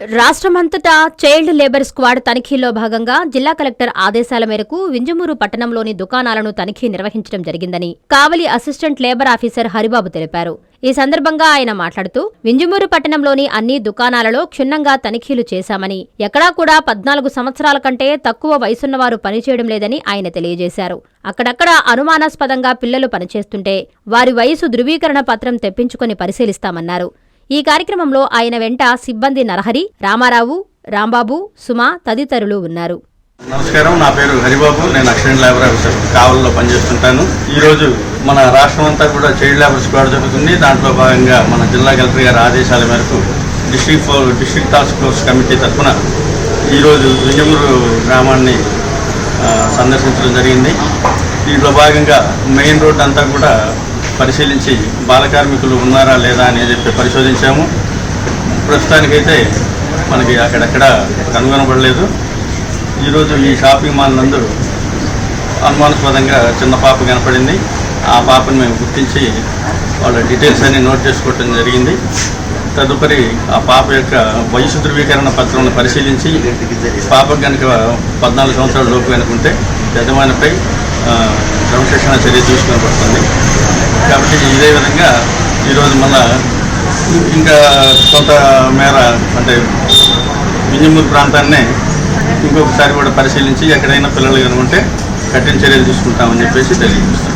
రాష్ట్రమంతటా child labour squad తనిఖీల్లో భాగంగా జిల్లా కలెక్టర్ ఆదేశాల మేరకు వింజమూరు పట్టణంలోని దుకాణాలను తనిఖీ నిర్వహించడం జరిగిందని Kavali assistant labour officer Haribabu తెలిపారు. ఈ సందర్భంగా ఆయన మాట్లాడుతూ వింజమూరు పట్టణంలోని అన్ని దుకాణాలలో క్షుణ్ణంగా తనిఖీలు చేశామని ఎక్కడా కూడా పద్నాలుగు సంవత్సరాల కంటే తక్కువ వయసున్నవారు పనిచేయడం లేదని ఆయన తెలియజేశారు. అక్కడక్కడ అనుమానాస్పదంగా పిల్లలు పనిచేస్తుంటే వారి వయసు ధృవీకరణ పత్రం తెప్పించుకొని పరిశీలిస్తామన్నారు. ఈ కార్యక్రమంలో ఆయన వెంట సిబ్బంది నరహరి రామారావు రాంబాబు సుమ తదితరులు ఉన్నారు. నమస్కారం నా పేరు హరిబాబు. నేను అసిస్టెంట్ లేబర్ ఆఫీసర్ కావల్లో పనిచేస్తుంటాను. ఈరోజు మన రాష్ట్రం అంతా కూడా చైల్డ్ లేబర్ స్క్వాడ్ జరుగుతుంది. దాంట్లో భాగంగా మన జిల్లా కలెక్టర్ గారి ఆదేశాల మేరకు district four district task force committee తరఫున ఈరోజు వింజమూరు గ్రామాన్ని సందర్శించడం జరిగింది. దీంట్లో భాగంగా మెయిన్ రోడ్ అంతా కూడా పరిశీలించి బాల కార్మికులు ఉన్నారా లేదా అని చెప్పి పరిశోధించాము. ప్రస్తుతానికైతే మనకి అక్కడక్కడ కనుగొనబడలేదు. ఈరోజు ఈ షాపింగ్ మాల్ నందు అనుమానాస్పదంగా చిన్న పాప కనపడింది. ఆ పాపను మేము గుర్తించి వాళ్ళ డీటెయిల్స్ అన్ని నోట్ చేసుకోవటం జరిగింది. తదుపరి ఆ పాప యొక్క వయసు ధృవీకరణ పత్రాలను పరిశీలించి పాపకు కనుక పద్నాలుగు సంవత్సరాల లోపు కనుకుంటే యజమానిపై క్రమశిక్షణ చర్య తీసుకుని పడుతుంది కాబట్టి ఇదే విధంగా ఈరోజు మళ్ళా ఇంకా కొంత మేర అంటే వింజమూరు ప్రాంతాన్నే ఇంకొకసారి కూడా పరిశీలించి ఎక్కడైనా పిల్లలు కనుకుంటే కఠిన చర్యలు తీసుకుంటామని చెప్పేసి తెలియజేస్తాం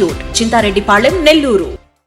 institute Chintareddypalem Nellore.